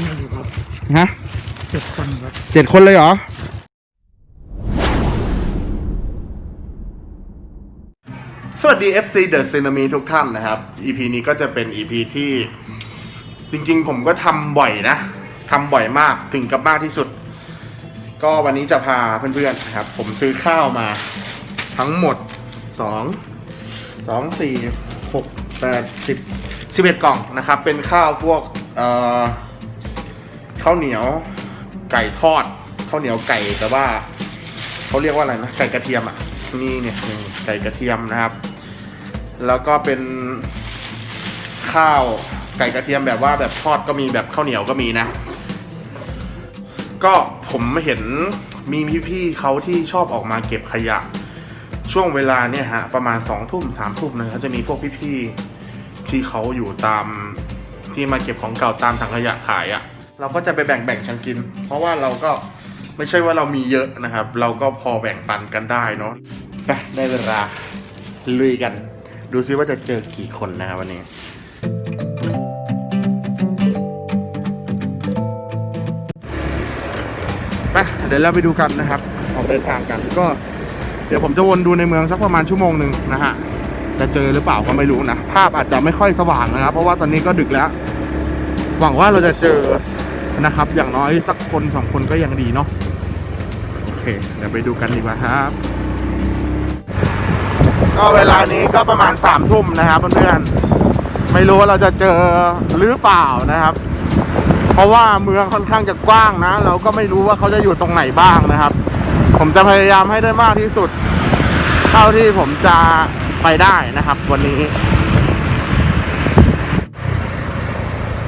ไม่อยู่ครับฮะเจ็ดคนครับเจ็ดคนเลยเหรอ สวัสดี FC The c i n e m y ทุกท่านนะครับ EP นี้ก็จะเป็น EP ที่จริงๆ ผมก็ทำบ่อยนะทำบ่อยมากถึงกับมากที่สุด ก็วันนี้จะพาเพื่อนๆนะครับ ผมซื้อข้าวมา ทั้งหมดสองสองสี่หกแปดสิบสิบเอ็ดกล่องนะครับ เป็นข้าวพวกเอ่อ ข้าวเหนียวไก่ทอดข้าวเหนียวไก่แต่ว่าเขาเรียกว่าอะไรนะไก่กระเทียมอะนี่เนี่ยไก่กระเทียมนะครับ แล้วก็เป็นข้าวไก่กระเทียมแบบว่าแบบทอดก็มีแบบข้าวเหนียวก็มีนะ ก็ผมเห็นมีพี่ๆเขาที่ชอบออกมาเก็บขยะ ช่วงเวลาเนี่ยฮะประมาณสองทุ่มสามทุ่มนะครับจะมีพวกพี่ๆที่เขาอยู่ตามที่มาเก็บของเก่าตามถังขยะขายอะ่ะ เราก็จะไปแบ่งๆกันกิน เพราะว่าเราก็ไม่ใช่ว่าเรามีเยอะนะครับ เราก็พอแบ่งปันกันได้เนาะไปได้เวลาลุยกัน ดูซิว่าจะเจอกี่คนนะครับวันนี้ไปเดี๋ยวเราไปดูกันนะครับออกเดินทางกันก็ เดี๋ยวผมจะวนดูในเมืองสักประมาณชั่วโมงหนึ่งนะฮะจะเจอหรือเปล่าก็ไม่รู้นะ ภาพอาจจะไม่ค่อยสว่างนะครับ เพราะว่าตอนนี้ก็ดึกแล้ว หวังว่าเราจะเจอ นะครับ อย่างน้อยสักคนสองคนก็ยังดีเนาะโอเค เดี๋ยวไปดูกันดีกว่าครับ ก็เวลานี้ก็ประมาณสามทุ่มนะครับเพื่อนๆไม่รู้ว่าเราจะเจอหรือเปล่านะครับ เพราะว่าเมืองค่อนข้างจะกว้างนะ เราก็ไม่รู้ว่าเขาจะอยู่ตรงไหนบ้างนะครับ ผมจะพยายามให้ได้มากที่สุด เท่าที่ผมจะไปได้นะครับ วันนี้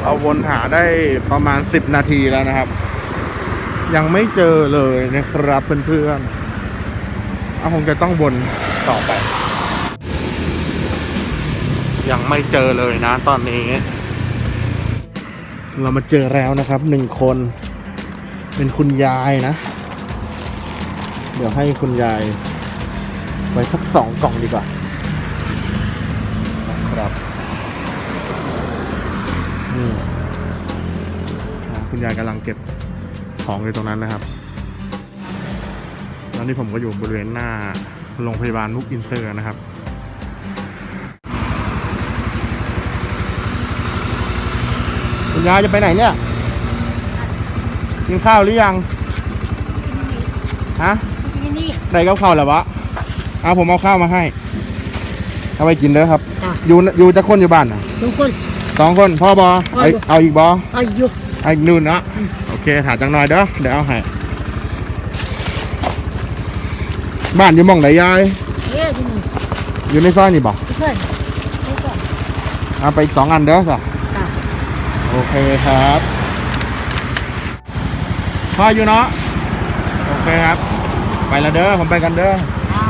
เราวนหาได้ประมาณสิบนาทีแล้วนะครับ ยังไม่เจอเลยนะครับเพื่อนๆเอาคงจะต้องวนต่อไป ยังไม่เจอเลยนะตอนนี้ เรามาเจอแล้วนะครับหนึ่งคน เป็นคุณยายนะ เดี๋ยวให้คุณยายไว้สักสองกล่องดีกว่านะครับ นี่อ่าคุณยายกำลังเก็บของอยู่ตรงนั้นนะครับแล้วนี่ผมก็อยู่บริเวณหน้าโรงพยาบาลมุกอินเตอร์นะครับคุณยายจะไปไหนเนี่ยกินข้าวหรือยังฮะที่นี่ไหนกับข้าวแล้ววะเอาผมเอาข้าวมาให้เอาไปกินเด้อครับจ้ะอยู่อยู่จะคนอยู่บ้านนะทุกคน สองคนพ่อบอเอาเอาอยู่เอาอีกบออายุเอาอีกนู่นนะโอเคถามจังหน่อยเด้อเดี๋ยวเอาให้บ้านอยู่หมองไหนยายเอ๊ะที่นี่อยู่ในซอยนี่บอกทุกคนทุกคนเอาไปอีกสองอันเด้อจ้ะจ้ะโอเคครับพ่ออยู่เนาะโอเคครับ ไปแล้วเด้อผมไปกันเด้ออ่า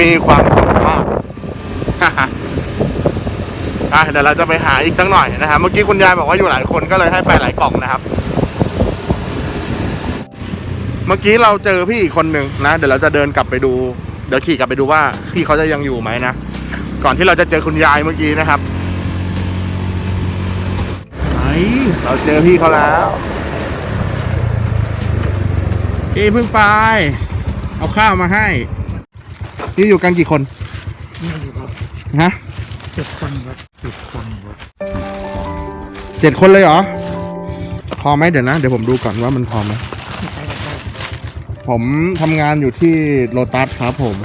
มีความสุขมาก อะเดี๋ยวเราจะไปหาอีกสักหน่อยนะครับ เมื่อกี้คุณยายบอกว่าอยู่หลายคนก็เลยให้ไปหลายกล่องนะครับ เมื่อกี้เราเจอพี่อีกคนหนึ่งนะ เดี๋ยวเราจะเดินกลับไปดู เดี๋ยวขี่กลับไปดูว่าพี่เขาจะยังอยู่ไหมนะ ก่อนที่เราจะเจอคุณยายเมื่อกี้นะครับไหนเราเจอพี่เขาแล้วพี่เพิ่งไป เอาข้าวมาให้พี่อยู่กันกี่คนไม่อยู่ครับฮะ เจ็ดคนครับเจ็ดคนครับเจ็ดคนเลยเหรอ พอไหมเดี๋ยวนะ เดี๋ยวผมดูก่อนว่ามันพอไหมไม่ใช่ครับผมทำงานอยู่ที่โลตัสครับผม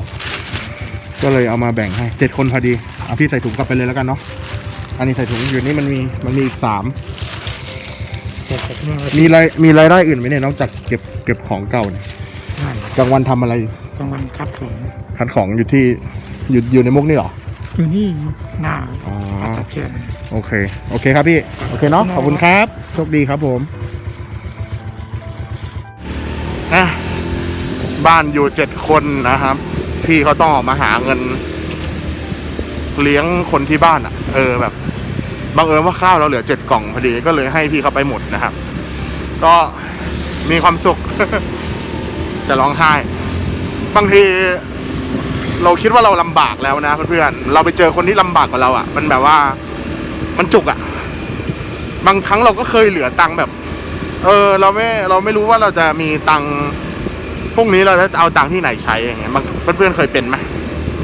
ก็เลยเอามาแบ่งให้เจ็ดคนพอดีเอาพี่ใส่ถุงกลับไปเลยแล้วกันเนาะอันนี้ใส่ถุงอยู่นี่มันมีมันมีอีกสามเจ็ดเจ็ดเนี่ยมีรายมีรายได้อื่นไหมเนี่ยนอกจากเก็บเก็บของเก่าเนี่ยนั่นกลางวันทำอะไรอยู่กลางวันคัดผมคัดของอยู่ที่อยู่อยู่ในมุกนี่เหรอ อยู่นี่หน้าอ๋อตะเคียนโอเค โอเคครับพี่ โอเคเนาะ ขอบคุณครับ โชคดีครับผมนะบ้านอยู่เจ็ดคนนะครับ พี่เขาต้องออกมาหาเงิน เลี้ยงคนที่บ้านอะ่ะ เออแบบบังเอิญว่าข้าวเราเหลือเจ็ดกล่องพอดีก็เลยให้พี่เขาไปหมดนะครับ ก็มีความสุข จะร้องไห้ บางที เราคิดว่าเราลำบากแล้วนะเพื่อนๆเราไปเจอคนที่ลำบากกว่าเราอะ่ะ มันแบบว่ามันจุกอะ่ะ บางครั้งเราก็เคยเหลือตังค์แบบ เออ เราไม่เราไม่รู้ว่าเราจะมีตังค์พรุ่งนี้เราจะเอาตังค์ที่ไหนใช้อย่างเงี้ยบางเพื่อนๆเคยเป็นไหม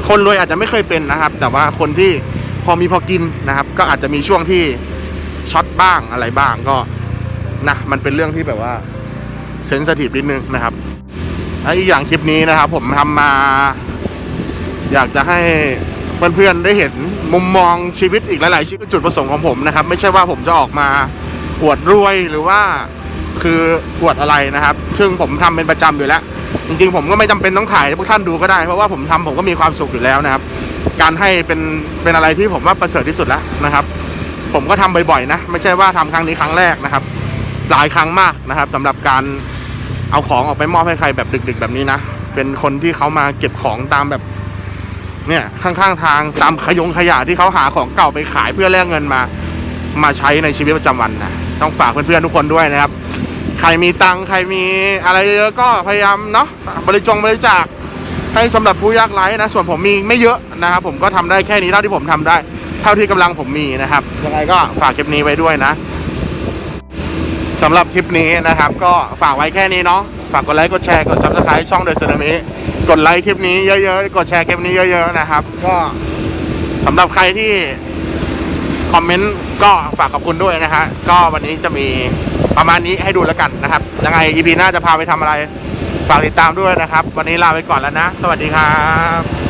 คนรวยอาจจะไม่เคยเป็นนะครับ แต่ว่าคนที่พอมีพอกินนะครับ ก็อาจจะมีช่วงที่ช็อตบ้างอะไรบ้างก็นะมันเป็นเรื่องที่แบบว่าเซนสทีฟนิดนึงนะครับและอีกอย่างคลิปนี้นะครับ ผมทำมา อยากจะให้เพื่อนๆได้เห็นมุมมองชีวิตอีกหลายๆชีวิตจุดประสงค์ของผมนะครับ ไม่ใช่ว่าผมจะออกมาอวดรวยหรือว่าคืออวดอะไรนะครับ ซึ่งผมทำเป็นประจำอยู่แล้ว จริงๆ ผมก็ไม่จำเป็นต้องถ่ายให้พวกท่านดูก็ได้ เพราะว่าผมทำผมก็มีความสุขอยู่แล้วนะครับ การให้เป็นเป็นอะไรที่ผมว่าประเสริฐที่สุดแล้วนะครับ ผมก็ทำบ่อยๆนะ ไม่ใช่ว่าทำครั้งนี้ครั้งแรกนะครับ หลายครั้งมากนะครับสำหรับการเอาของออกไปมอบให้ใครแบบดึก ๆ แบบนี้นะ เป็นคนที่เขามาเก็บของตามแบบ เนี่ยข้างๆทางตามขยงขยะที่เขาหาของเก่าไปขายเพื่อแลกเงินมา มาใช้ในชีวิตประจำวันนะต้องฝากเพื่อนๆทุกคนด้วยนะครับ ใครมีตังค์ใครมีอะไรเยอะก็พยายามเนาะบริจงบริจาคให้สำหรับผู้ยากไร้นะส่วนผมมีไม่เยอะนะครับ ผมก็ทำได้แค่นี้เท่าที่ผมทำได้ เท่าที่กำลังผมมีนะครับยังไงก็ฝากคลิปนี้ไว้ด้วยนะสำหรับคลิปนี้นะครับ ก็ฝากไว้แค่นี้เนาะฝากกดไลค์กดแชร์กดซับสไครต์ช่องเดอะซึนามิ กดไลค์คลิปนี้เยอะๆ กดแชร์คลิปนี้เยอะๆนะครับ ก็สำหรับใครที่คอมเมนต์ก็ฝากขอบคุณด้วยนะฮะก็วันนี้จะมีประมาณนี้ให้ดูแล้วกันนะครับ ยังไง EP หน้าจะพาไปทำอะไร ฝากติดตามด้วยนะครับ วันนี้ลาไปก่อนแล้วนะ สวัสดีครับ